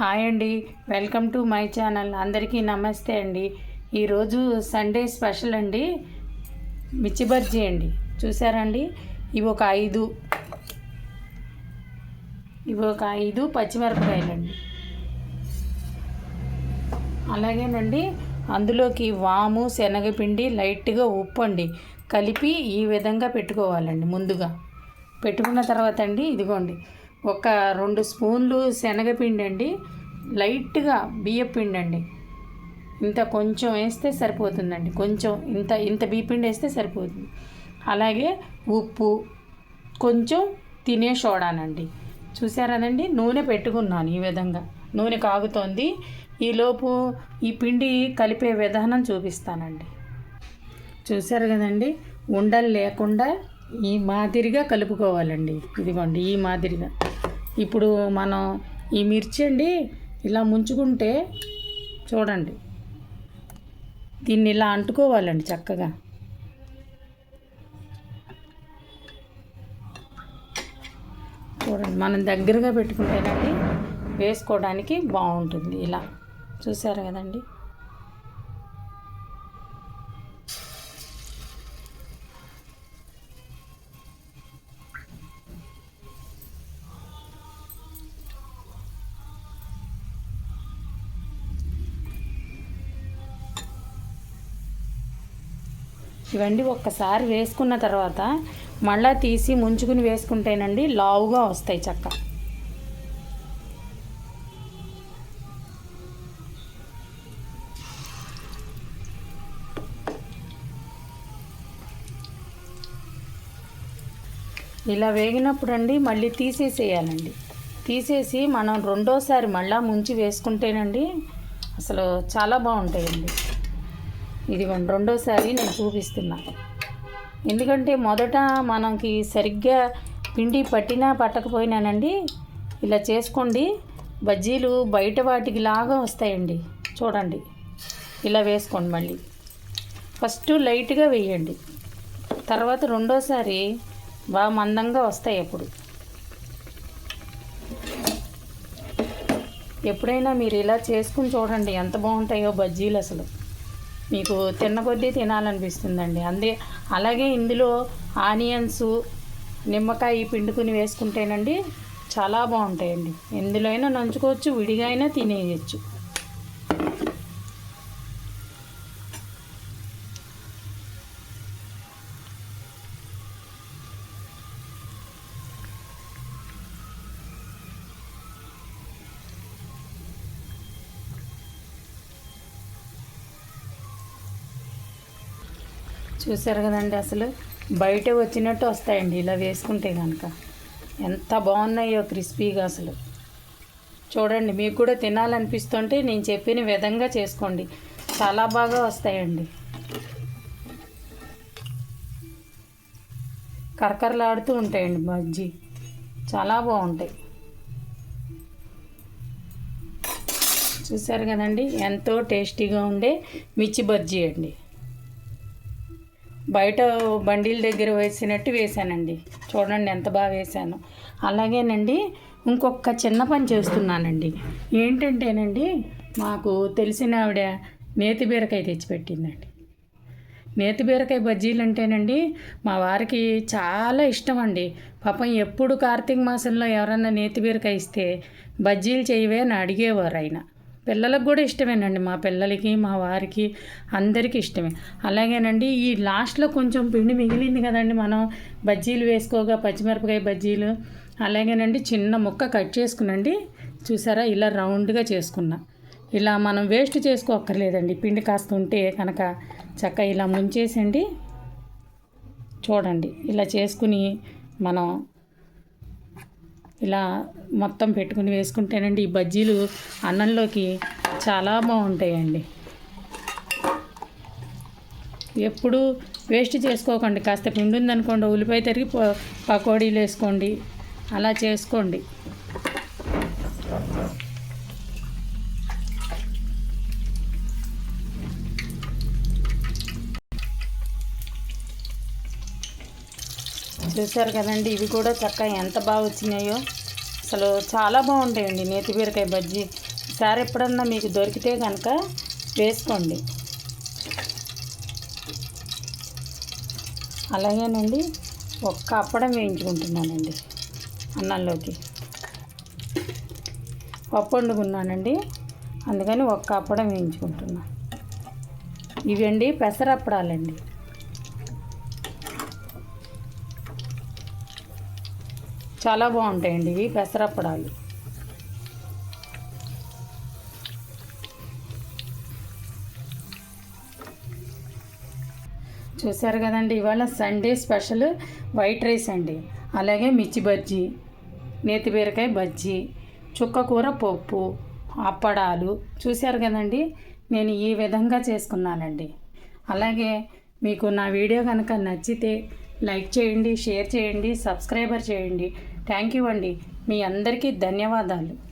Hi అండి. Welcome to my channel. అందరికీ నమస్తే అండి. ఈరోజు సండే స్పెషల్ అండి. మిర్చి బజ్జీ అండి. చూసారండి ఇవి ఒక ఐదు. ఇవి ఒక ఐదు పచ్చిమిరపకాయలండి. అలాగేనండి. అందులోకి వాము శనగపిండి లైట్గా ఉప్పు అండి. కలిపి ఈ విధంగా పెట్టుకోవాలండి ముందుగా. పెట్టుకున్న తర్వాత అండి ఇదిగోండి. ఒక రెండు స్పూన్లు శనగపిండి అండి లైట్గా బియ్యపిండి అండి ఇంత కొంచెం వేస్తే సరిపోతుందండి. కొంచెం ఇంత ఇంత బియ్యపిండి వేస్తే సరిపోతుంది. అలాగే ఉప్పు కొంచెం తినే సోడానండి. చూసారానండి? నూనె పెట్టుకున్నాను ఈ విధంగా. నూనె కాగుతోంది. ఈలోపు ఈ పిండి కలిపే విధానం చూపిస్తానండి. చూసారు కదండి? ఉండలు లేకుండా ఈ మాదిరిగా కలుపుకోవాలండి. ఇదిగోండి ఈ మాదిరిగా. ఇప్పుడు మనం ఈ మిర్చి అండి ఇలా ముంచుకుంటే చూడండి. దీన్ని ఇలా అంటుకోవాలండి చక్కగా. చూడండి మనం దగ్గరగా పెట్టుకుంటేనండి వేసుకోవడానికి బాగుంటుంది. ఇలా చూసారు కదండి? ఇవన్నీ ఒక్కసారి వేసుకున్న తర్వాత మళ్ళా తీసి ముంచుకుని వేసుకుంటేనండి లావుగా వస్తాయి చక్క. ఇలా వేగినప్పుడు అండి మళ్ళీ తీసేసేయాలండి. తీసేసి మనం రెండోసారి మళ్ళీ ముంచి వేసుకుంటేనండి అసలు చాలా బాగుంటాయండి. ఇదిగోండి రెండోసారి నేను చూపిస్తున్నా. ఎందుకంటే మొదట మనకి సరిగ్గా పిండి పట్టినా పట్టకపోయినానండి. ఇలా చేసుకోండి. బజ్జీలు బయట వాటికి లాగా వస్తాయండి. చూడండి. ఇలా వేసుకోండి మళ్ళీ. ఫస్ట్ లైట్గా వేయండి. తర్వాత రెండోసారి బాగా మందంగా వస్తాయి అప్పుడు. ఎప్పుడైనా మీరు ఇలా చేసుకుని చూడండి ఎంత బాగుంటాయో బజ్జీలు అసలు. మీకు తిన్న కొద్దీ తినాలనిపిస్తుందండి. అందే అలాగే ఇందులో ఆనియన్స్ నిమ్మకాయ పిండుకుని వేసుకుంటేనండి చాలా బాగుంటాయండి. ఎందులో అయినా నంచుకోవచ్చు విడిగా అయినా తినేయచ్చు. చూసారు కదండి అసలు. బయట వచ్చినట్టు వస్తాయండి ఇలా వేసుకుంటే కనుక ఎంత బాగున్నాయో క్రిస్పీగా అసలు. చూడండి మీకు కూడా తినాలనిపిస్తుంటే నేను చెప్పిన విధంగా చేసుకోండి. చాలా బాగా వస్తాయండి. కరకరలాడుతూ ఉంటాయండి బజ్జీ. చాలా బాగుంటాయి. చూసారు కదండి ఎంతో టేస్టీగా ఉండే మిర్చి బజ్జీ అండి. బయట బండిల దగ్గర వేసినట్టు వేసానండి చూడండి ఎంత బాగా వేశాను. అలాగేనండి ఇంకొక చిన్న పని చేస్తున్నానండి. ఏంటంటేనండి మాకు తెలిసిన ఆవిడ నేతి బీరకాయ తెచ్చిపెట్టిందండి. నేతి బీరకాయ బజ్జీలు అంటేనండి మా వారికి చాలా ఇష్టం అండి పాపం ఎప్పుడు కార్తీక మాసంలో ఎవరన్నా నేతి బీరకాయ ఇస్తే బజ్జీలు చేయవే అని అడిగేవారు ఆయన. పిల్లలకు కూడా ఇష్టమేనండి. మా పిల్లలకి మా వారికి అందరికీ ఇష్టమే. అలాగేనండి ఈ లాస్ట్లో కొంచెం పిండి మిగిలింది కదండి. మనం బజ్జీలు వేసుకోగా పచ్చిమిరపకాయ బజ్జీలు. అలాగేనండి చిన్న ముక్క కట్ చేసుకునండి. చూసారా? ఇలా రౌండ్గా చేసుకున్నా. ఇలా మనం వేస్ట్ చేసుకోక్కర్లేదండి. పిండి కాస్త ఉంటే కనుక చక్క ఇలా ముంచేసండి చూడండి. ఇలా చేసుకుని మనం ఇలా మొత్తం పెట్టుకుని వేసుకుంటేనండి ఈ బజ్జీలు అన్నంలోకి చాలా బాగుంటాయండి. ఎప్పుడు వేస్ట్ చేసుకోకండి. కాస్త పిండి ఉందనుకోండి ఉల్లిపాయ తరిగి పకోడీలు వేసుకోండి. అలా చేసుకోండి. చూసారు కదండి ఇవి కూడా చక్కగా ఎంత బాగా వచ్చినాయో. అసలు చాలా బాగుంటాయండి నేతి బీరకాయ బజ్జీ. ఈసారి ఎప్పుడన్నా మీకు దొరికితే కనుక వేసుకోండి. అలాగేనండి ఒక్క అప్పడం వేయించుకుంటున్నానండి అన్నంలోకి. పప్పు వండుకున్నానండి అందుకని ఒక్క అప్పడం వేయించుకుంటున్నాను ఇవండి పెసరప్పడాలండి. చాలా బాగుంటాయండి ఇవి పెసరప్పడాలు చూసారు కదండి ఇవాళ సండే స్పెషల్ వైట్ రైస్ అండి. అలాగే మిర్చి బజ్జీ నేతి బీరకాయ బజ్జీ చుక్క కూర పప్పు అప్పడాలు. చూశారు కదండి నేను ఈ విధంగా చేసుకున్నానండి. అలాగే మీకు నా వీడియో కనుక నచ్చితే లైక్ చేయండి షేర్ చేయండి సబ్స్క్రైబర్ చేయండి. థ్యాంక్ యూ అండి. మీ అందరికీ ధన్యవాదాలు.